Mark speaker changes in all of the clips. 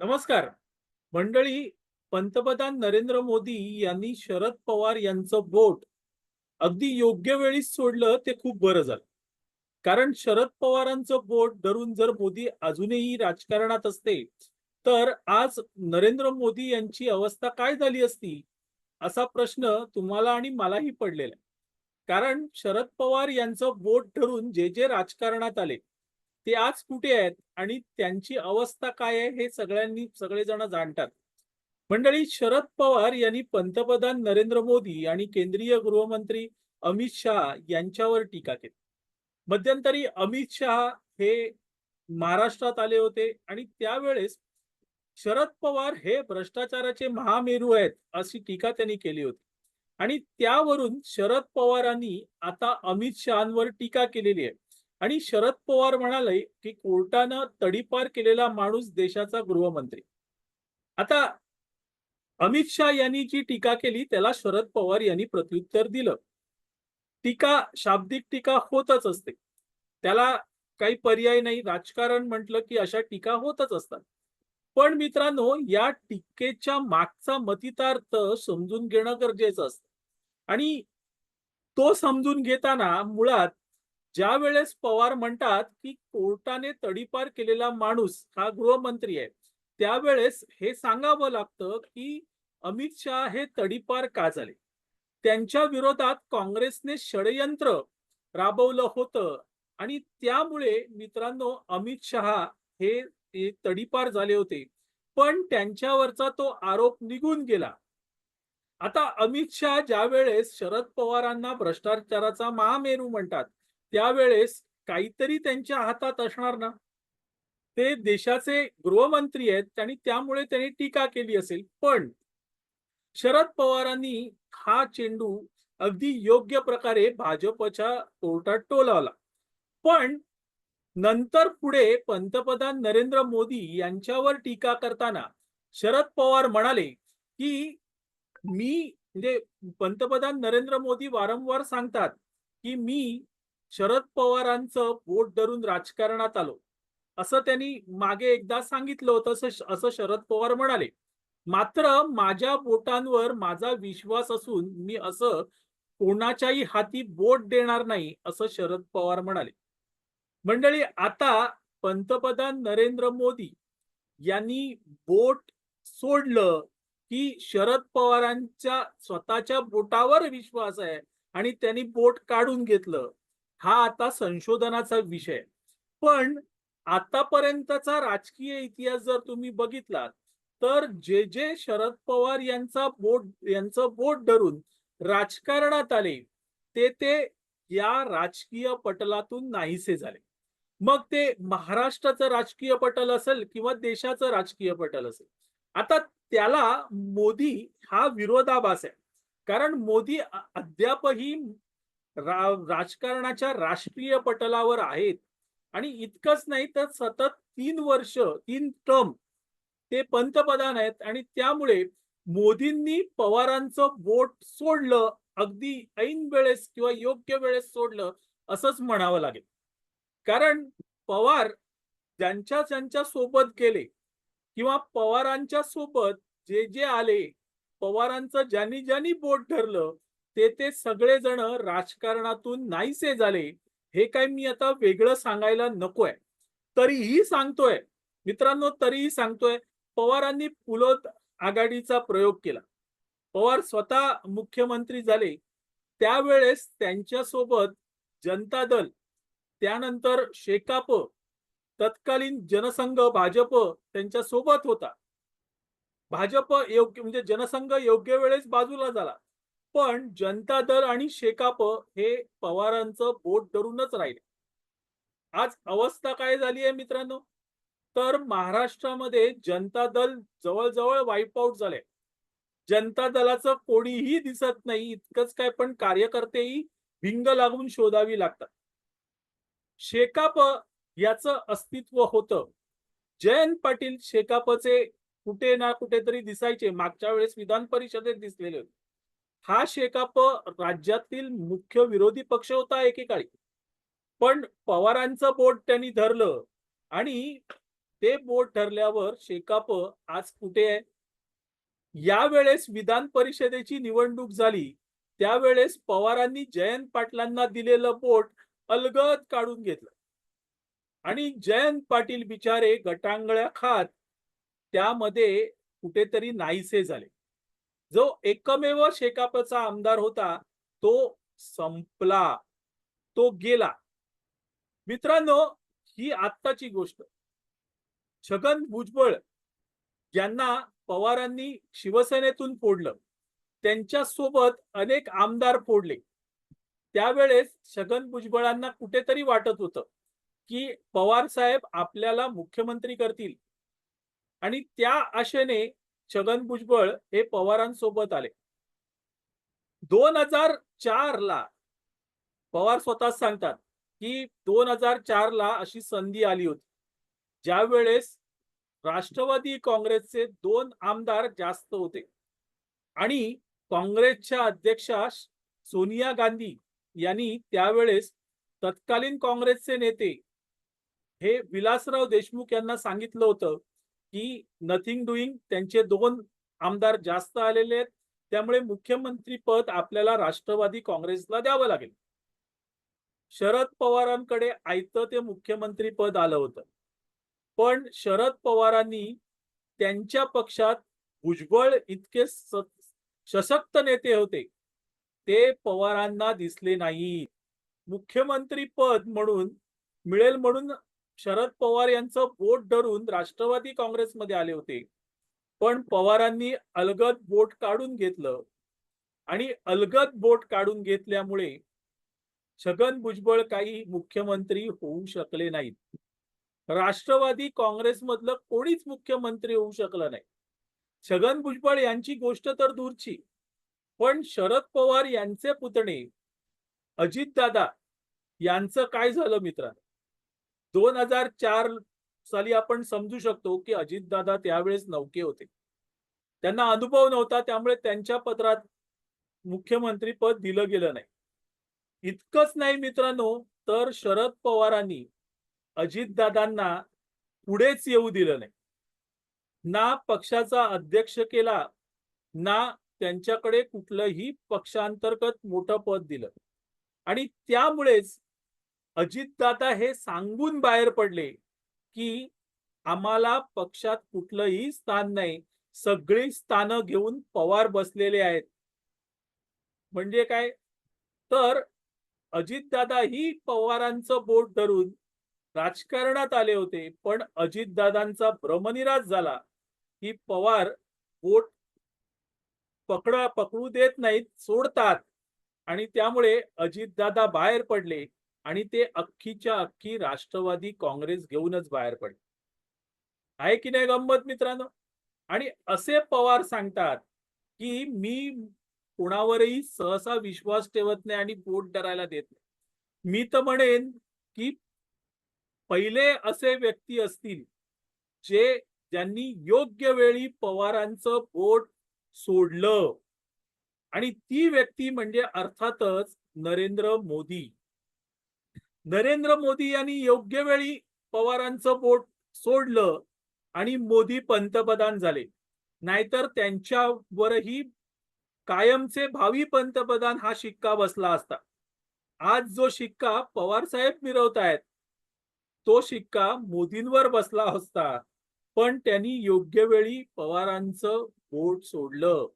Speaker 1: नमस्कार. मंडळी पंतप्रधान नरेंद्र मोदी यांनी शरद पवार यांचं बोट अगदी योग्य वेळी सोडलं ते खूप बरं झालं. कारण शरद पवारांचं बोट धरून जर मोदी अजूनही राजकारणात असते तर आज नरेंद्र मोदी यांची अवस्था काय झाली असती असा प्रश्न तुम्हाला आणि मलाही पडलेला आहे. कारण शरद पवार यांचं बोट धरून जे जे राजकारणात आले ते आज कुठे आहेत आणि त्यांची अवस्था काय आहे हे सगळ्यांनी सगळेजण जाणतात. मंडळी शरद पवार यांनी पंतप्रधान नरेंद्र मोदी आणि केंद्रीय गृहमंत्री अमित शहा यांच्यावर टीका केली. मध्यंतरी अमित शहा हे महाराष्ट्रात आले होते आणि त्यावेळेस शरद पवार हे भ्रष्टाचाराचे महामेरू आहेत अशी टीका त्यांनी केली होती. आणि त्यावरून शरद पवारांनी आता अमित शहांवर टीका केलेली आहे. आणि शरद पवार म्हणाले की कोर्टानं तडीपार केलेला माणूस देशाचा गृहमंत्री. आता अमित शहा यांनी जी टीका केली त्याला शरद पवार यांनी प्रत्युत्तर दिलं. टीका शाब्दिक टीका होतच असते. त्याला काही पर्याय नाही. राजकारण म्हटलं की अशा टीका होतच असतात. पण मित्रांनो या टीकेच्या मागचा मतितार्थ समजून घेणं गरजेचं असतं. आणि तो समजून घेताना मुळात ज्या वेळेस पवार म्हणतात की कोर्टाने तडीपार केलेला माणूस हा गृहमंत्री आहे त्यावेळेस हे सांगावं लागतं की अमित शहा हे तडीपार का झाले? त्यांच्या विरोधात काँग्रेसने षडयंत्र राबवलं होतं आणि त्यामुळे मित्रांनो अमित शहा हे तडीपार झाले होते. पण त्यांच्यावरचा तो आरोप निघून गेला. आता अमित शहा ज्या वेळेस शरद पवारांना भ्रष्टाचाराचा महामेरू म्हणतात त्यावेळेस काहीतरी त्यांच्या हातात असणार ना? ते देशाचे गृहमंत्री आहेत आणि त्यामुळे त्यांनी टीका केली असेल. पण शरद पवारांनी हा चेंडू अगदी योग्य प्रकारे भाजपच्या कोर्टात टोलावला. पण नंतर पुढे पंतप्रधान नरेंद्र मोदी यांच्यावर टीका करताना शरद पवार म्हणाले की मी म्हणजे पंतप्रधान नरेंद्र मोदी वारंवार सांगतात की मी शरद पवारांचं बोट धरून राजकारणात आलो. असं त्यांनी मागे एकदा सांगितलं होतं असं असं शरद पवार म्हणाले. मात्र माझ्या बोटांवर माझा विश्वास असून मी असं कोणाच्याही हाती बोट देणार नाही असं शरद पवार म्हणाले. मंडळी आता पंतप्रधान नरेंद्र मोदी यांनी बोट सोडलं की शरद पवारांच्या स्वतःच्या बोटावर विश्वास आहे आणि त्यांनी बोट काढून घेतलं. हा आता संशोधनाचा विषय. पण आतापर्यंतचा राजकीय इतिहास जर तुम्ही बघितला तर जे जे शरद पवार यांचा बोट यांचं बोट धरून राजकारणात आले ते ते या राजकीय पटलातून नाहीसे झाले. मग ते महाराष्ट्राचं राजकीय पटल असेल किंवा देशाचं राजकीय पटल असेल. आता त्याला मोदी हा विरोधाभास आहे. कारण मोदी अद्यापही रा राजकारणाच्या राष्ट्रीय पटलावर आहेत. आणि इतकंच नाही तर सतत तीन वर्ष तीन टर्म ते पंतप्रधान आहेत. आणि त्यामुळे मोदींनी पवारांचं बोट सोडलं अगदी ऐन वेळेस किंवा योग्य वेळेस सोडलं असंच म्हणावं लागेल. कारण पवार ज्यांच्या ज्यांच्या सोबत गेले किंवा पवारांच्या सोबत जे जे आले पवारांचं ज्यांनी ज्यांनी बोट धरलं ते ते सगळेजण राजकारणातून नाहीसे झाले हे काय मी आता वेगळं सांगायला नकोय. तरीही सांगतोय. मित्रांनो तरीही सांगतोय पवारांनी पुलोत आघाडीचा प्रयोग केला. पवार स्वतः मुख्यमंत्री झाले. त्यावेळेस त्यांच्यासोबत जनता दल त्यानंतर शेकाप तत्कालीन जनसंघ भाजप त्यांच्यासोबत होता. भाजप योग्य म्हणजे जनसंघ योग्य वेळेस बाजूला झाला. पण जनता दल आणि शेकाप हे पवारांचं बोट धरूनच राहिले. आज अवस्था काय झाली आहे मित्रांनो? तर महाराष्ट्रामध्ये जनता दल जवळजवळ वाईप आउट झाले. जनता दलाचं कोणीही दिसत नाही इतकंच काय पण कार्यकर्तेही भिंग लागून शोधावी लागतात. शेकाप याचं अस्तित्व होतं. जयंत पाटील शेकापचे कुठे ना कुठेतरी दिसायचे. मागच्या वेळेस विधान परिषदेत दिसलेले होते. हा शेकाप राज्यातील मुख्य विरोधी पक्ष होता एकेकाळी. पण पवारांचं बोट त्यांनी धरलं आणि ते बोट धरल्यावर शेकाप आज कुठे आहे? यावेळेस विधान परिषदेची निवडणूक झाली. त्यावेळेस पवारांनी जयंत पाटलांना दिलेलं बोट अलगद काढून घेतलं. आणि जयंत पाटील बिचारे गटांगळ्या खात त्यामध्ये कुठेतरी नाहीसे झाले. जो एकमेव शेकापचा आमदार होता तो संपला. तो गेला. मित्रांनो ही आत्ताची गोष्ट. छगन भुजबळ ज्यांना पवारांनी शिवसेनेतून फोडलं. त्यांच्यासोबत अनेक आमदार फोडले. त्यावेळेस छगन भुजबळांना कुठेतरी वाटत होतं की पवार साहेब आपल्याला मुख्यमंत्री करतील. आणि त्या आशेने छगन भुजबळ हे पवारांसोबत आले. दोन हजार चार ला पवार स्वतः सांगतात की दोन हजार चार ला अशी संधी आली होती. ज्या वेळेस राष्ट्रवादी काँग्रेसचे दोन आमदार जास्त होते आणि काँग्रेसच्या अध्यक्षा सोनिया गांधी यांनी त्यावेळेस तत्कालीन काँग्रेसचे नेते हे विलासराव देशमुख यांना सांगितलं होतं की नथिंग डुईंग त्यांचे दोन आमदार जास्त आलेले आहेत. त्यामुळे मुख्यमंत्री पद आपल्याला राष्ट्रवादी काँग्रेसला द्यावं लागेल. शरद पवारांकडे आयतं ते मुख्यमंत्री पद आलं होतं. पण शरद पवारांनी त्यांच्या पक्षात भुजबळ इतके सशक्त नेते होते. ते पवारांना दिसले नाही मुख्यमंत्री पद म्हणून मिळेल म्हणून शरद पवार यांचं बोट धरून राष्ट्रवादी काँग्रेसमध्ये आले होते. पण पवारांनी अलगद बोट काढून घेतलं. आणि अलगद बोट काढून घेतल्यामुळे छगन भुजबळ काही मुख्यमंत्री होऊ शकले नाहीत. राष्ट्रवादी काँग्रेसमधलं कोणीच मुख्यमंत्री होऊ शकलं नाही. छगन भुजबळ यांची गोष्ट तर दूरची. पण शरद पवार यांचे पुतणे अजितदादा यांचं काय झालं मित्रांनो? दोन हजार चार साली आपण समजू शकतो की अजितदादा त्यावेळेस नौके होते. त्यांना अनुभव नव्हता त्यामुळे त्यांच्या पत्रात मुख्यमंत्री पद दिलं गेलं नाही. इतकंच नाही मित्रांनो तर शरद पवारांनी अजितदादांना पुढेच येऊ दिलं नाही. ना पक्षाचा अध्यक्ष केला ना त्यांच्याकडे कुठलंही पक्षांतर्गत मोठं पद दिलं. आणि त्यामुळेच अजितदादा हे सांगून बाहेर पडले की आम्हाला पक्षात कुठलंही स्थान नाही. सगळी स्थानं घेऊन पवार बसलेले आहेत. म्हणजे काय? तर अजितदादा ही पवारांचं बोट धरून राजकारणात आले होते पण अजितदादांचा भ्रमनिराश झाला की पवार बोट पकडा पकडू देत नाहीत सोडतात. आणि त्यामुळे अजितदादा बाहेर पडले. आणि ते अख्खीच्या अख्खी राष्ट्रवादी काँग्रेस घेऊनच बाहेर पडले. आहे की नाही गंमत मित्रांनो? आणि असे पवार सांगतात की मी कुणावरही सहसा विश्वास ठेवत नाही आणि बोट डरायला देत नाही. मी तर म्हणेन की पहिले असे व्यक्ती असतील जे ज्यांनी योग्य वेळी पवारांचं बोट सोडलं. आणि ती व्यक्ती म्हणजे अर्थातच नरेंद्र मोदी. नरेंद्र मोदी यांनी योग्य वेळी पवारांचं बोट सोडलं आणि मोदी पंतप्रधान झाले. नाहीतर त्यांच्यावरही कायमचे भावी पंतप्रधान हा शिक्का बसला असता. आज जो शिक्का पवार साहेब मिरवतायत तो शिक्का मोदींवर बसला असता. पण त्यांनी योग्य वेळी पवारांचं बोट सोडलं.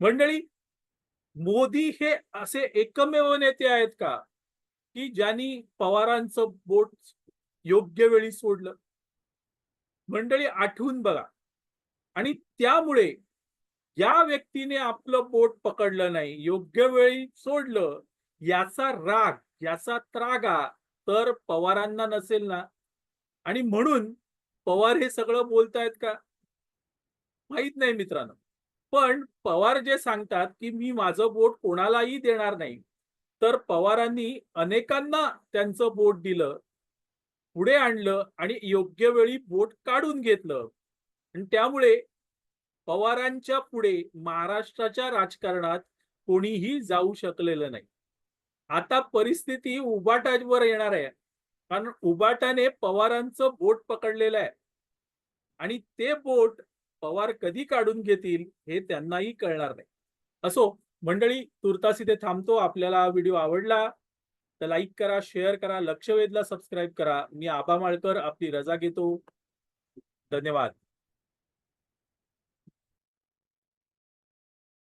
Speaker 1: मंडळी मोदी हे असे एकमेव नेते आहेत का? की ज्यांनी पवारांचं बोट योग्य वेळी सोडलं. मंडळी आठवून बघा. आणि त्यामुळे या व्यक्तीने आपलं बोट पकडलं नाही योग्य वेळी सोडलं याचा राग याचा त्रागा तर पवारांना नसेल ना. आणि म्हणून पवार हे सगळं बोलतायत का? माहीत नाही मित्रांनो. पण पवार जे सांगतात की मी माझं बोट कोणालाही देणार नाही. तर पवारांनी अनेकांना त्यांचं बोट दिलं पुढे आणलं आणि योग्य वेळी बोट काढून घेतलं. आणि त्यामुळे पवारांच्या पुढे महाराष्ट्राच्या राजकारणात कोणीही जाऊ शकलेलं नाही. आता परिस्थिती उबाटावर येणार आहे. कारण उबाटाने पवारांचं बोट पकडलेलं आहे. आणि ते बोट पवार कधी काढून घेतील हे त्यांनाही कळणार नाही. असो मंडळी तुर्तास इथे थांबतो. आपल्याला व्हिडिओ आवडला तर लाईक करा शेअर करा लक्षवेधला सबस्क्राईब करा. मी आबा माळकर आपली रजा घेतो. धन्यवाद.